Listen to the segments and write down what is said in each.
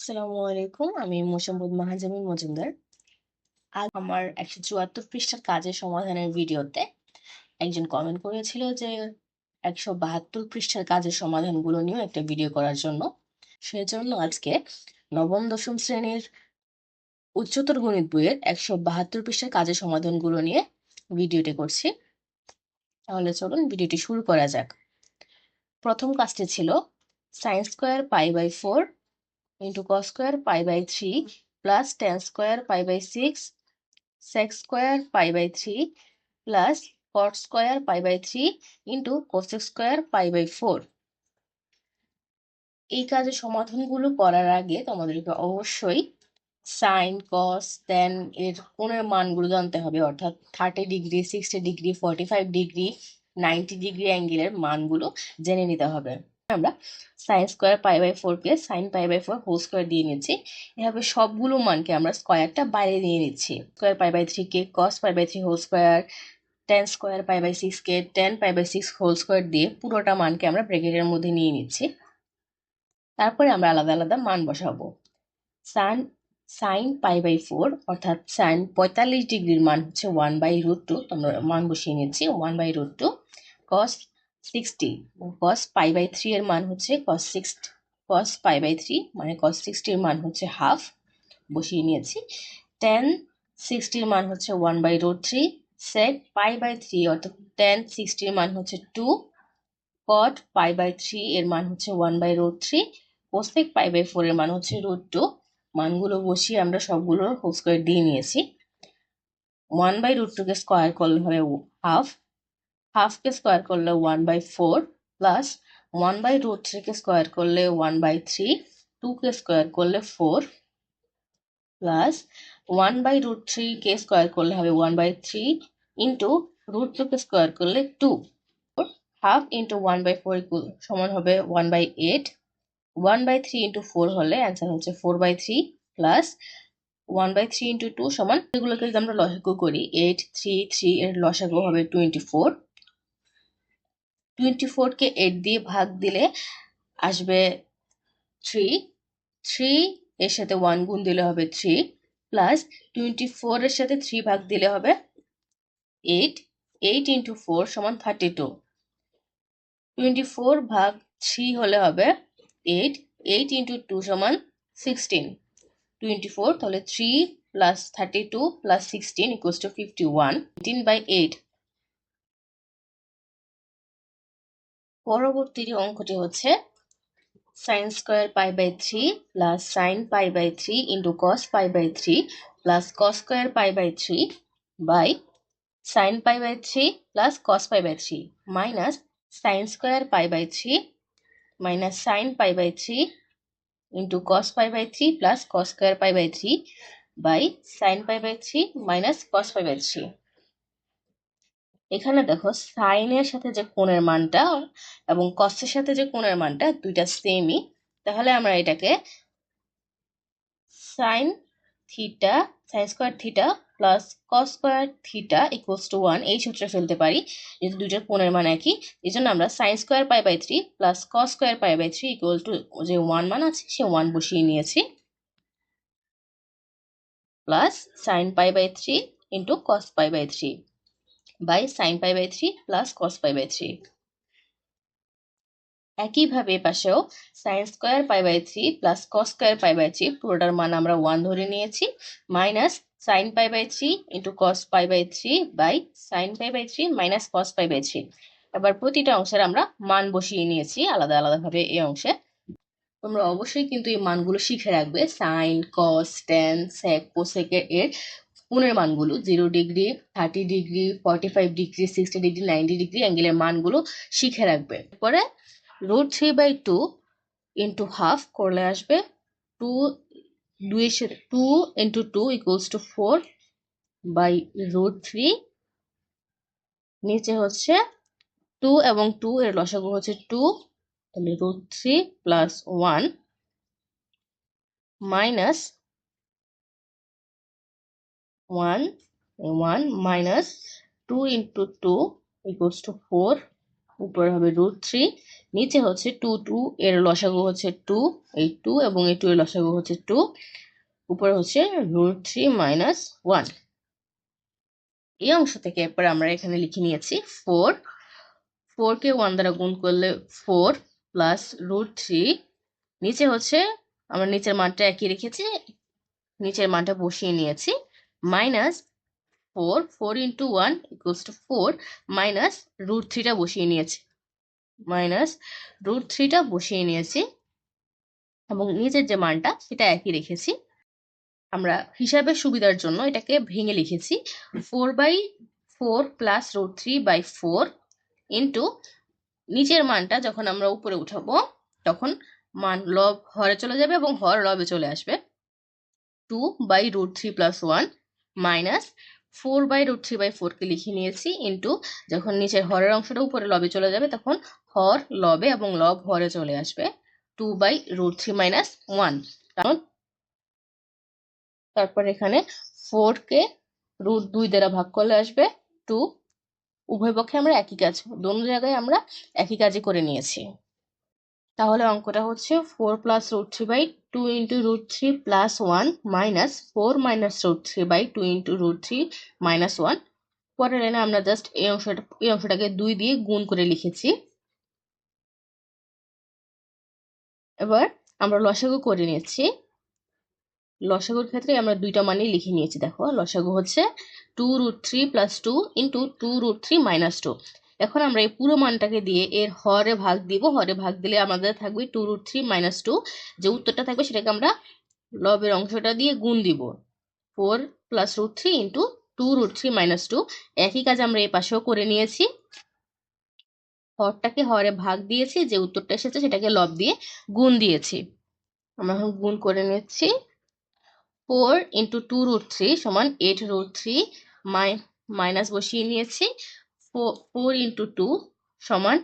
আসসালামু আলাইকুম। আমি মোসাম্মদ মাহাজামিন মজুমদার। আজ আমার একশো চুয়াত্তর পৃষ্ঠার কাজের সমাধানের ভিডিওতে একজন কমেন্ট করেছিল যে একশো বাহাত্তর পৃষ্ঠার কাজের সমাধানগুলো নিয়েও একটা ভিডিও করার জন্য। সেজন্য আজকে নবম, দশম শ্রেণির উচ্চতর গণিত বইয়ের একশো বাহাত্তর পৃষ্ঠার কাজের সমাধানগুলো নিয়ে ভিডিওটি করছি। তাহলে চলুন ভিডিওটি শুরু করা যাক। প্রথম কাজটি ছিল sine square pi by four into cos square pi by 3 plus tan square pi by 6 sec square pi by 3 plus cot square pi by 3 into cosec square pi by 4 এই কাজের সমাধানগুলো করার আগে তোমাদেরকে অবশ্যই সাইন কস ট্যান এর কোণের মানগুলো জানতে হবে, অর্থাৎ thirty degree sixty degree forty five degree ninety degree অ্যাঙ্গেলের মানগুলো জেনে নিতে হবে। আমরা সাইন স্কোয়ার পাই বাই ফোরকে sine pi by four whole square দিয়ে নিচ্ছি। এভাবে সবগুলো মানকে আমরা স্কোয়ারটা বাইরে নিয়ে নিচ্ছি। Square pi by থ্রিকে cos pi by three whole square tan square pi by সিক্সকে tan pi by six whole square দিয়ে পুরোটা মানকে আমরা ব্রেকেটের মধ্যে নিয়ে নিচ্ছি। তারপরে আমরা আলাদা আলাদা মান বসাবো। সান সাইন পাই বাই ফোর অর্থাৎ সাইন পঁয়তাল্লিশ ডিগ্রির মান হচ্ছে ওয়ান বাই রুট টু আমরা মান বসিয়ে নিচ্ছি one by root two cos sixty cos pi by three এর মান হচ্ছে cos six cos pi by three মানে কস সিক্সটির মান হচ্ছে হাফ বসিয়ে নিয়েছি। টেন সিক্সটির মান হচ্ছে one by root three sec pi by three অর্থাৎ টেন সিক্সটির মান হচ্ছে two cot pi by three এর মান হচ্ছে one by root three cosec pi by four এর মান হচ্ছে রুট টু মানগুলো বসিয়ে আমরা সবগুলো হোল স্কোয়ার দিয়ে নিয়েছি। ওয়ান বাই রুট টুকে স্কোয়ার করলে হবে হাফ হাফকে স্কোয়ার করলে one by four plus one by root থ্রিকে square করলে ওয়ান বাই থ্রি টুকে স্কোয়ার করলে four plus one by root থ্রিকে square করলে হবে one by three into root টুকে স্কোয়ার করলে two half into one by four সমান হবে one by eight one by three into four হলে অ্যান্সার হচ্ছে four by three plus one by three into two সমান, এগুলোকে যদি আমরা লসাগু করি এইট থ্রি থ্রি এর লসাগু হবে টোয়েন্টি ফোর টোয়েন্টি ফোরকে এইট দিয়ে ভাগ দিলে আসবে থ্রি থ্রি এর সাথে ওয়ান গুণ দিলে হবে থ্রি প্লাস টোয়েন্টি ফোরের সাথে থ্রি ভাগ দিলে হবে এইট এইট ইন্টু ফোর সমান থার্টি টু টোয়েন্টি ফোর ভাগ থ্রি হলে হবে এইট এইট ইন্টু টু সমান সিক্সটিন টোয়েন্টি ফোর তাহলে three plus thirty two plus sixteen equals two fifty one by eight পরবর্তী অঙ্কটি হচ্ছে sine square pi by three plus sine pi by three into cos pi by three plus cos square pi by three by sine pi by three plus cos pi by three minus sine square pi by three minus sine pi by three into cos pi by three plus cos square pi by three by sine pi by three minus cos pi by three এখানে দেখো সাইনের সাথে যে কোণের মানটা এবং কসের সাথে যে কোণের মানটা দুইটা সেমই তাহলে আমরা এটাকে sine theta sine square theta plus cos square theta equals to one এই সূত্রে ফেলতে পারি, যেহেতু দুইটার কোণের মান একই, এই জন্য আমরা sine square pi by three plus cos square pi by three equal to যে ওয়ান মান আছে, সে ওয়ান বসিয়ে নিয়েছি। Plus sine pi by three into cos pi by three by sine pi by three plus cos pi by three একইভাবে পাশেও sine square pi by three plus cos square pi by three পুরোটার মান আমরা one ধরে নিয়েছি minus sine pi by three into cos pi by three by sine pi by three minus cos pi by three এবার প্রতিটা অংশের আমরা মান বসিয়ে নিয়েছি, আলাদা আলাদাভাবে এই অংশে। তোমরা অবশ্যই কিন্তু এই মানগুলো শিখে রাখবে সাইন কস টেন সেক কোসেকের এর কোণের মানগুলো zero degree thirty degree forty five degree sixty degree ninety degree অ্যাঙ্গেলের মানগুলো শিখে রাখবে। পরে root three by two into half করলে আসবে টু দুইয়ের two into two equals two four by root three নিচে হচ্ছে টু এবং টু এর লসাগু হচ্ছে টু তাহলে root three plus one minus one one minus two into two equals two four উপরে হবে রুট থ্রি নিচে হচ্ছে টু টু এর লসাগু হচ্ছে টু এই টু এবং এই টু এর লসাগু হচ্ছে টু উপরে হচ্ছে রুট থ্রি মাইনাস ওয়ান এই অংশ থেকে এরপর আমরা এখানে লিখে নিয়েছি ফোর ফোরকে ওয়ান দ্বারা গুণ করলে ফোর প্লাস রুট থ্রি নিচে হচ্ছে আমরা নিচের মানটা একই রেখেছি, নিচের মানটা বসিয়ে নিয়েছি minus four four into one equals two four minus root থ্রিটা বসিয়ে নিয়েছি। মাইনাস রুট থ্রিটা বসিয়ে নিয়েছি এবং নিচের যে মানটা সেটা একই রেখেছি। আমরা হিসাবের সুবিধার জন্য এটাকে ভেঙে লিখেছি। Four by four plus root three by four into নিচের মানটা যখন আমরা উপরে উঠাবো, তখন মান লব হরে চলে যাবে এবং হর লবে চলে আসবে। Two by root three plus one minus four by root three by ফোরকে লিখে নিয়েছি ইন্টু যখন নিচের হরের অংশটা উপরে লবে চলে যাবে, তখন হর লবে এবং লব হরে চলে আসবে two by root three minus one কারণ তারপর এখানে ফোরকে রুট দুই দ্বারা ভাগ করলে আসবে টু উভয় পক্ষে আমরা একই কাজ, দোনো জায়গায় আমরা একই কাজই করে নিয়েছি। তাহলে অঙ্কটা হচ্ছে four plus root three by two into root three plus one minus four minus root three by two into root three minus one পরের লাইনে আমরা জাস্ট এই অংশটা এই অংশটাকে দুই দিয়ে গুণ করে লিখেছি। এবার আমরা লসাগু করে নিয়েছি লসাগুর ক্ষেত্রে আমরা দুইটা মানই লিখে নিয়েছি, দেখো। লসাগু হচ্ছে two root three plus two into two root three minus two এখন আমরা এই পুরো মানটাকে দিয়ে এর হরে ভাগ দিব। হরে ভাগ দিলে আমাদের থাকবে two root three minus two যে উত্তরটা থাকবে সেটাকে আমরা লবের অংশটা দিয়ে গুণ দিব। Four plus root three into two root three minus two একই কাজ আমরা এই পাশেও করে নিয়েছি। হরটাকে হরে ভাগ দিয়েছি, যে উত্তরটা এসেছে সেটাকে লব দিয়ে গুণ দিয়েছি। আমরা এখন গুণ করে নিচ্ছি। Four into two root three সমান এইট রুট থ্রি মাই মাইনাস বসিয়ে নিয়েছি। ফোর ইন্টু টু সমান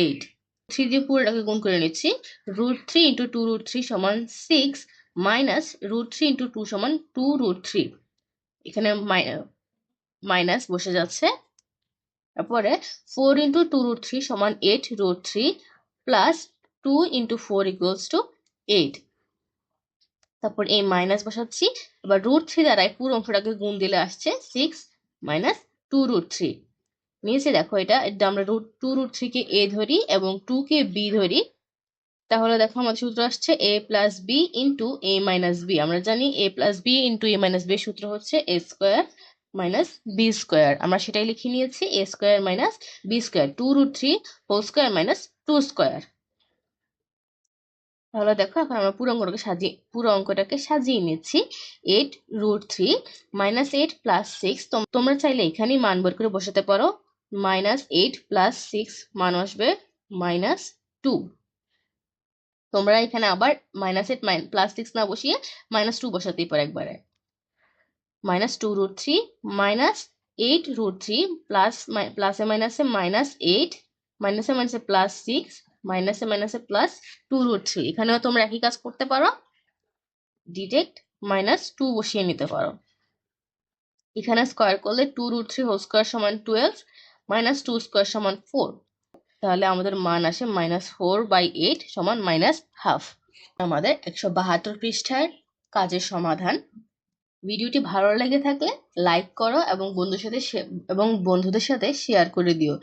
এইট। থ্রি দিয়ে পুরোটাকে গুণ করে নিচ্ছি। Root three into two root three সমান six minus root three into two সমান টু রুট থ্রি। এখানে মাইনাস বসে যাচ্ছে। তারপরে four into two root three সমান eight root three plus two into four equals two eight. তারপর এই minus বসাচ্ছি। এবার রুট থ্রি দ্বারাই পুরো অংশটাকে গুণ দিলে আসছে six minus two root three. নিচে দেখো এটা এটা আমরা রুট টু রুট থ্রিকে এ ধরি এবং টু কে বি ধরি। তাহলে দেখো আমাদের সূত্র আসছে A plus B into A minus B আমরা জানি A plus B into A minus B সূত্র হচ্ছে A square minus B square আমরা সেটাই লিখে নিয়েছি A square minus B square two root three whole square minus two square তাহলে দেখো এখন আমরা পুরো অঙ্কটাকে সাজিয়ে, পুরো অঙ্কটাকে সাজিয়ে নিচ্ছি। Eight root three minus eight plus six তোমরা চাইলে এখানেই মান বের করে বসাতে পারো। মাইনাস এইট প্লাস সিক্স মান আসবে মাইনাস টু। তোমরা এখানে আবার মাইনাস এইট প্লাস সিক্স না বসিয়ে মাইনাস টু বসাতেই পারো একবারে। Minus two root three, minus eight root three, plus প্লাসে মাইনাসে মাইনাস এইট, মাইনাসে মাইনাসে প্লাস সিক্স, মাইনাসে মাইনাসে প্লাস টু রুট থ্রি। এখানেও তোমরা একই কাজ করতে পারো। ডিরেক্ট মাইনাস টু বসিয়ে নিতে পারো। এখানে স্কোয়ার করলে two root three whole square সমান টুয়েলভ মাইনাস টু স্কোয়ার সমান ফোর। তাহলে আমাদের মান আসে মাইনাস ফোর বাই এইট সমান মাইনাস হাফ। আমাদের একশো বাহাত্তর পৃষ্ঠার কাজের সমাধান। ভিডিওটি ভালো লেগে থাকলে লাইক করো এবং বন্ধুর সাথে এবং বন্ধুদের সাথে শেয়ার করে দিও।